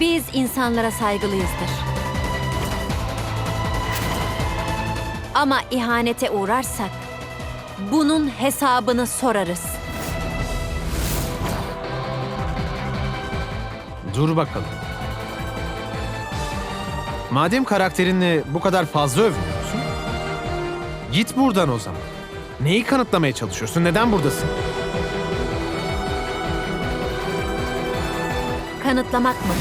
Biz insanlara saygılıyızdır. Ama ihanete uğrarsak bunun hesabını sorarız. Dur bakalım. Madem karakterinle bu kadar fazla övünüyorsun, git buradan o zaman. Neyi kanıtlamaya çalışıyorsun? Neden buradasın? Kanıtlamak mı?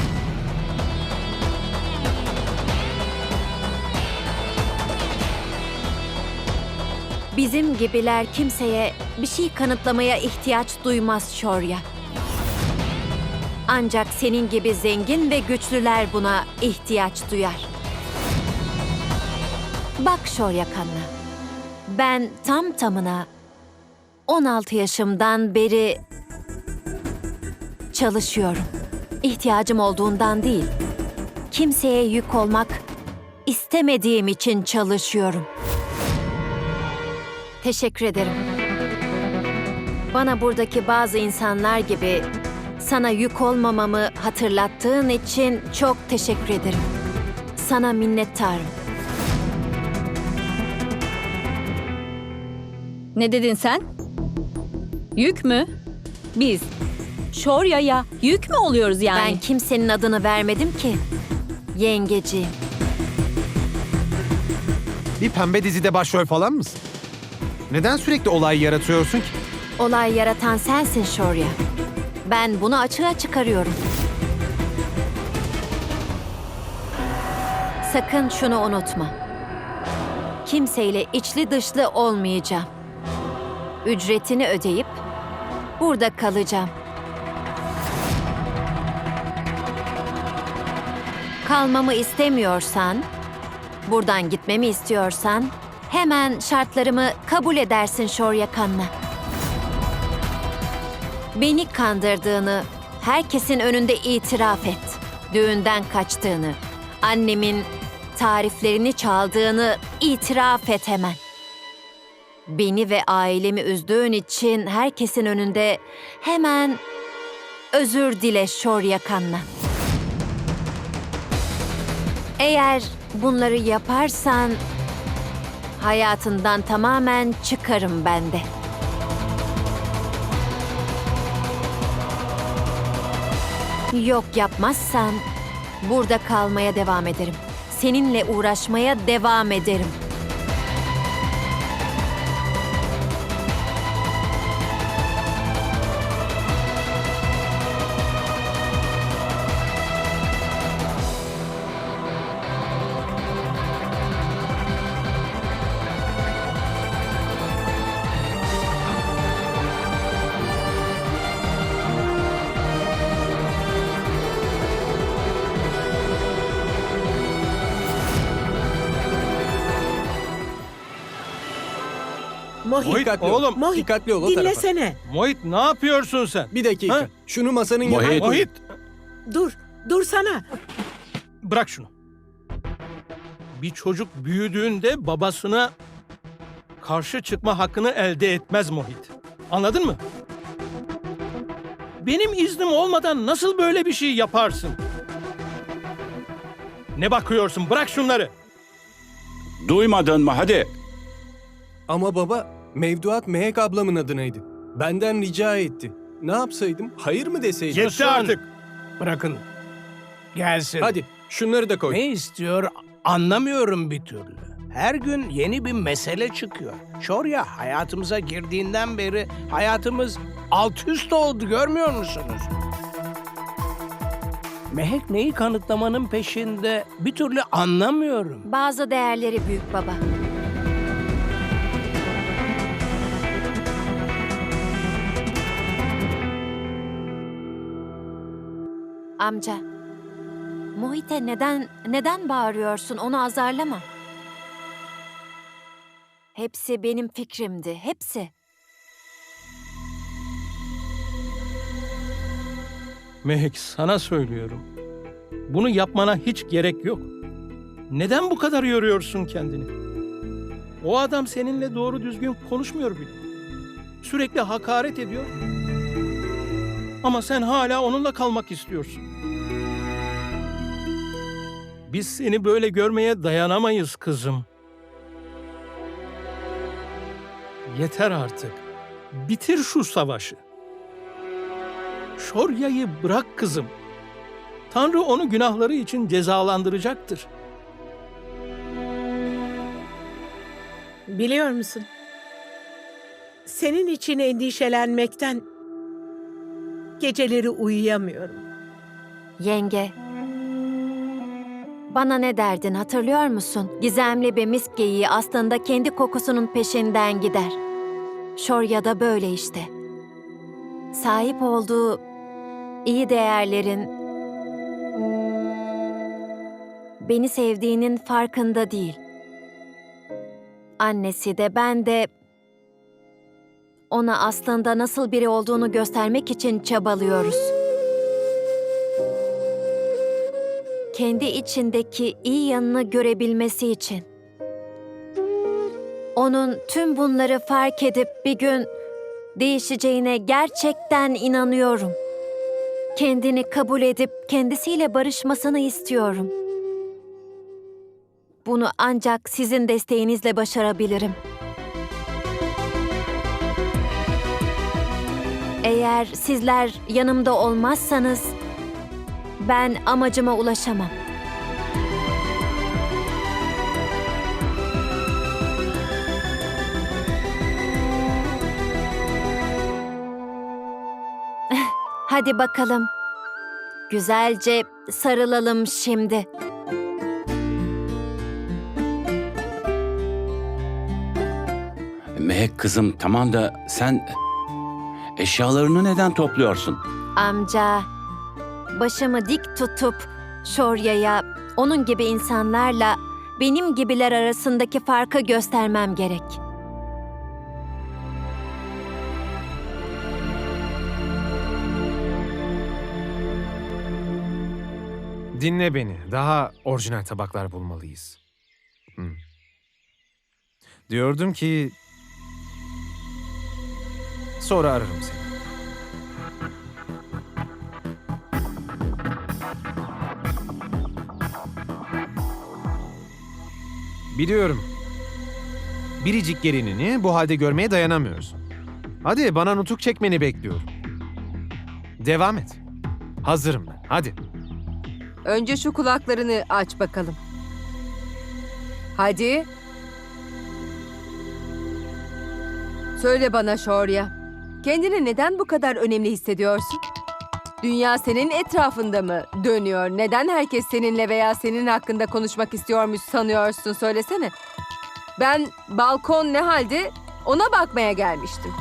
Bizim gibiler kimseye bir şey kanıtlamaya ihtiyaç duymaz Şorya. Ancak senin gibi zengin ve güçlüler buna ihtiyaç duyar. Bak Şorya Kanna, ben tam tamına 16 yaşımdan beri çalışıyorum. İhtiyacım olduğundan değil. Kimseye yük olmak istemediğim için çalışıyorum. Teşekkür ederim. Bana buradaki bazı insanlar gibi sana yük olmamamı hatırlattığın için çok teşekkür ederim. Sana minnettarım. Ne dedin sen? Yük mü? Biz Şorya'ya yük mü oluyoruz yani? Ben kimsenin adını vermedim ki. Yengeciğim. Bir pembe dizide başrol falan mısın? Neden sürekli olay yaratıyorsun ki? Olay yaratan sensin Şorya. Ben bunu açığa çıkarıyorum. Sakın şunu unutma. Kimseyle içli dışlı olmayacağım. Ücretini ödeyip burada kalacağım. Kalmamı istemiyorsan, buradan gitmemi istiyorsan hemen şartlarımı kabul edersin Şorya Kanna. Beni kandırdığını herkesin önünde itiraf et. Düğünden kaçtığını, annemin tariflerini çaldığını itiraf et hemen. Beni ve ailemi üzdüğün için herkesin önünde hemen özür dile Şorya Kanna. Eğer bunları yaparsan hayatından tamamen çıkarım ben de. Yok yapmazsan burada kalmaya devam ederim. Seninle uğraşmaya devam ederim. Mohit, Mohit, dikkatli ol. oğlum. Mohit, Dikkatli ol o tarafa. dinlesene. Mohit ne yapıyorsun sen? Bir dakika. Ha? Şunu masanın Mohit. yanına koy. Mohit Dur, dur sana. bırak şunu. Bir çocuk büyüdüğünde babasına karşı çıkma hakkını elde etmez Mohit. Anladın mı? Benim iznim olmadan nasıl böyle bir şey yaparsın? Ne bakıyorsun? Bırak şunları. Duymadın mı? Hadi. Ama baba, mevduat Mehek ablamın adınaydı. Benden rica etti. Ne yapsaydım? Hayır mı deseydim? Yetti Susun. artık. Bırakın. Gelsin. Hadi, şunları da koy. Ne istiyor anlamıyorum bir türlü. Her gün yeni bir mesele çıkıyor. Şorya hayatımıza girdiğinden beri hayatımız alt üst oldu görmüyor musunuz? Mehek neyi kanıtlamanın peşinde bir türlü anlamıyorum. Bazı değerleri büyük baba. Amca, Muhit'e neden neden bağırıyorsun? Onu azarlama. Hepsi benim fikrimdi, hepsi. Mehek sana söylüyorum. Bunu yapmana hiç gerek yok. Neden bu kadar yoruyorsun kendini? O adam seninle doğru düzgün konuşmuyor bile. Sürekli hakaret ediyor. Ama sen hala onunla kalmak istiyorsun. Biz seni böyle görmeye dayanamayız kızım. Yeter artık. Bitir şu savaşı. Şorya'yı bırak kızım. Tanrı onu günahları için cezalandıracaktır. Biliyor musun? Senin için endişelenmekten geceleri uyuyamıyorum. Yenge. Bana ne derdin hatırlıyor musun? Gizemli bir misk geyiği aslında kendi kokusunun peşinden gider. Şorya da böyle işte. Sahip olduğu iyi değerlerin beni sevdiğinin farkında değil. Annesi de ben de ona aslında nasıl biri olduğunu göstermek için çabalıyoruz. kendi içindeki iyi yanını görebilmesi için. Onun tüm bunları fark edip bir gün değişeceğine gerçekten inanıyorum. Kendini kabul edip kendisiyle barışmasını istiyorum. Bunu ancak sizin desteğinizle başarabilirim. Eğer sizler yanımda olmazsanız ben amacıma ulaşamam. Hadi bakalım. Güzelce sarılalım şimdi. Mehek kızım tamam da sen eşyalarını neden topluyorsun? Amca, başımı dik tutup Şorya'ya, onun gibi insanlarla benim gibiler arasındaki farkı göstermem gerek. Dinle beni. Daha orijinal tabaklar bulmalıyız. Hı. Diyordum ki... Sonra ararım seni. Biliyorum. Biricik gelinini bu halde görmeye dayanamıyorsun. Hadi bana nutuk çekmeni bekliyorum. Devam et. Hazırım ben. Hadi. Önce şu kulaklarını aç bakalım. Hadi. Söyle bana Şorya. Kendini neden bu kadar önemli hissediyorsun? Dünya senin etrafında mı dönüyor? Neden herkes seninle veya senin hakkında konuşmak istiyormuş sanıyorsun? Söylesene. Ben balkon ne halde ona bakmaya gelmiştim.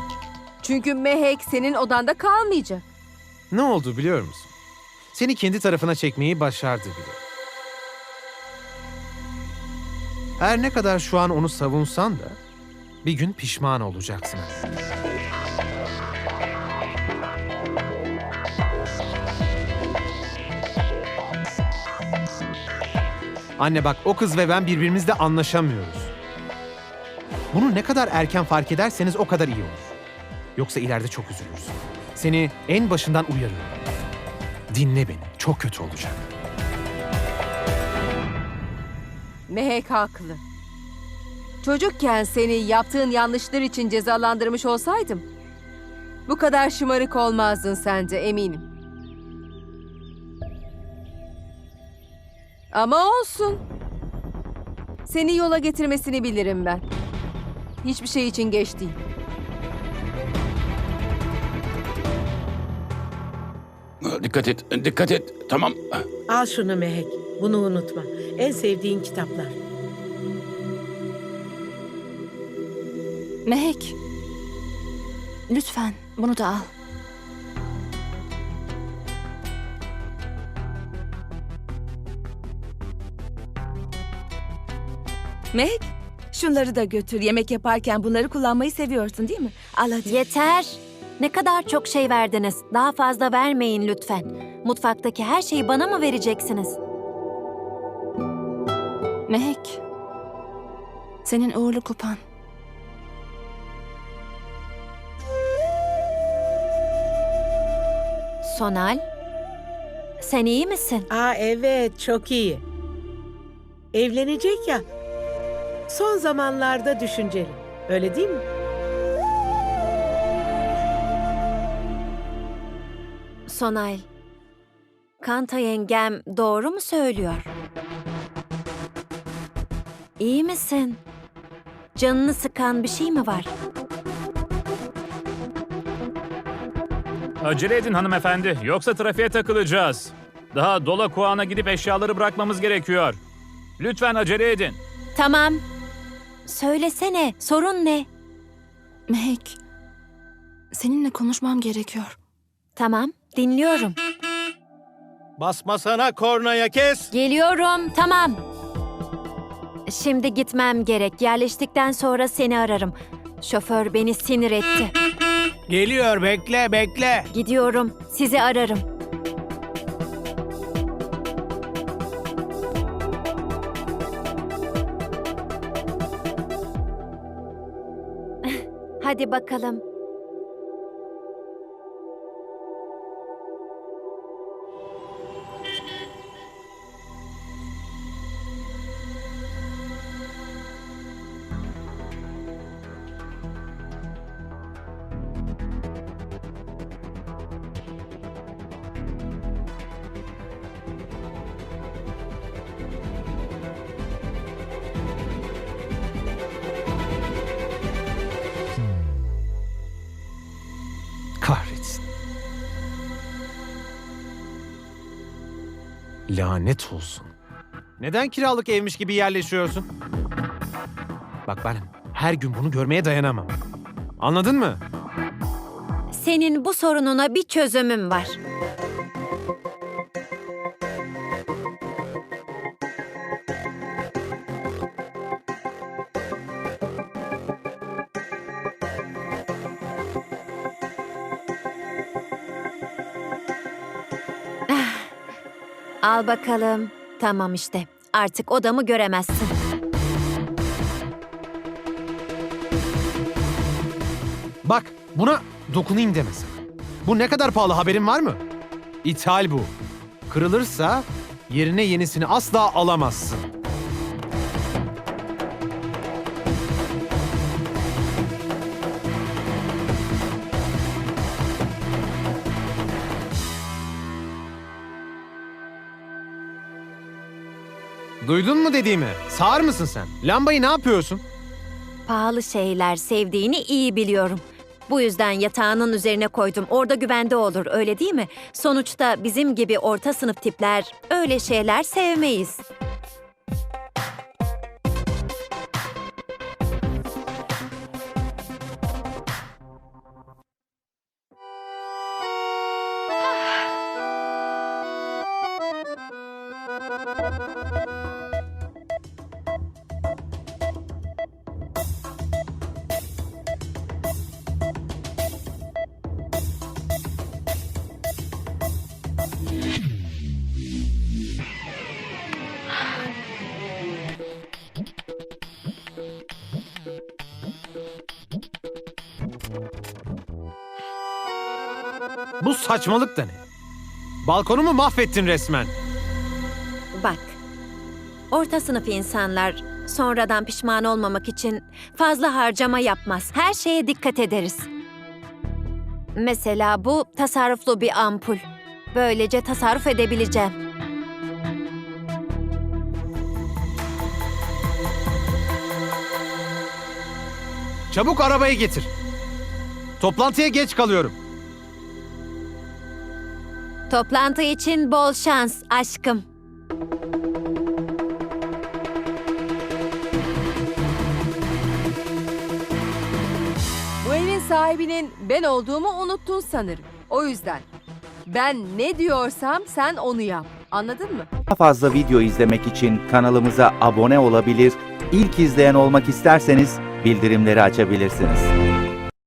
Çünkü Mehek senin odanda kalmayacak. Ne oldu biliyor musun? Seni kendi tarafına çekmeyi başardı bile. Her ne kadar şu an onu savunsan da bir gün pişman olacaksın. Anne bak o kız ve ben birbirimizle anlaşamıyoruz. Bunu ne kadar erken fark ederseniz o kadar iyi olur. Yoksa ileride çok üzülürsün. Seni en başından uyarıyorum. Dinle beni. Çok kötü olacak. Mehek haklı. Çocukken seni yaptığın yanlışlar için cezalandırmış olsaydım, bu kadar şımarık olmazdın sen de eminim. Ama olsun. Seni yola getirmesini bilirim ben. Hiçbir şey için geç değil. Dikkat et, dikkat et. Tamam. Al şunu Mehek. Bunu unutma. En sevdiğin kitaplar. Mehek. Lütfen bunu da al. Mehek, şunları da götür. Yemek yaparken bunları kullanmayı seviyorsun değil mi? Al hadi. Yeter. Ne kadar çok şey verdiniz. Daha fazla vermeyin lütfen. Mutfaktaki her şeyi bana mı vereceksiniz? Mehek. Senin uğurlu kupan. Sonal, sen iyi misin? Aa evet çok iyi. Evlenecek ya. Son zamanlarda düşünceli. Öyle değil mi? Sonay, Kanta yengem doğru mu söylüyor? İyi misin? Canını sıkan bir şey mi var? Acele edin hanımefendi, yoksa trafiğe takılacağız. Daha Dola Kuağı'na gidip eşyaları bırakmamız gerekiyor. Lütfen acele edin. Tamam. Söylesene, sorun ne? Mehek, seninle konuşmam gerekiyor. Tamam, dinliyorum. Basmasana kornaya kes. Geliyorum, tamam. Şimdi gitmem gerek. Yerleştikten sonra seni ararım. Şoför beni sinir etti. Geliyor bekle bekle. Gidiyorum, sizi ararım. Hadi bakalım. Lanet olsun. Neden kiralık evmiş gibi yerleşiyorsun? Bak ben her gün bunu görmeye dayanamam. Anladın mı? Senin bu sorununa bir çözümüm var. Al bakalım. Tamam işte. Artık odamı göremezsin. Bak buna dokunayım demesin. Bu ne kadar pahalı haberin var mı? İthal bu. Kırılırsa yerine yenisini asla alamazsın. Duydun mu dediğimi? Sağır mısın sen? Lambayı ne yapıyorsun? Pahalı şeyler sevdiğini iyi biliyorum. Bu yüzden yatağının üzerine koydum. Orada güvende olur, öyle değil mi? Sonuçta bizim gibi orta sınıf tipler öyle şeyler sevmeyiz. saçmalık da ne? Balkonumu mahvettin resmen. Bak, orta sınıf insanlar sonradan pişman olmamak için fazla harcama yapmaz. Her şeye dikkat ederiz. Mesela bu tasarruflu bir ampul. Böylece tasarruf edebileceğim. Çabuk arabayı getir. Toplantıya geç kalıyorum. Toplantı için bol şans aşkım. Bu evin sahibinin ben olduğumu unuttun sanırım. O yüzden ben ne diyorsam sen onu yap. Anladın mı? Daha fazla video izlemek için kanalımıza abone olabilir, ilk izleyen olmak isterseniz bildirimleri açabilirsiniz.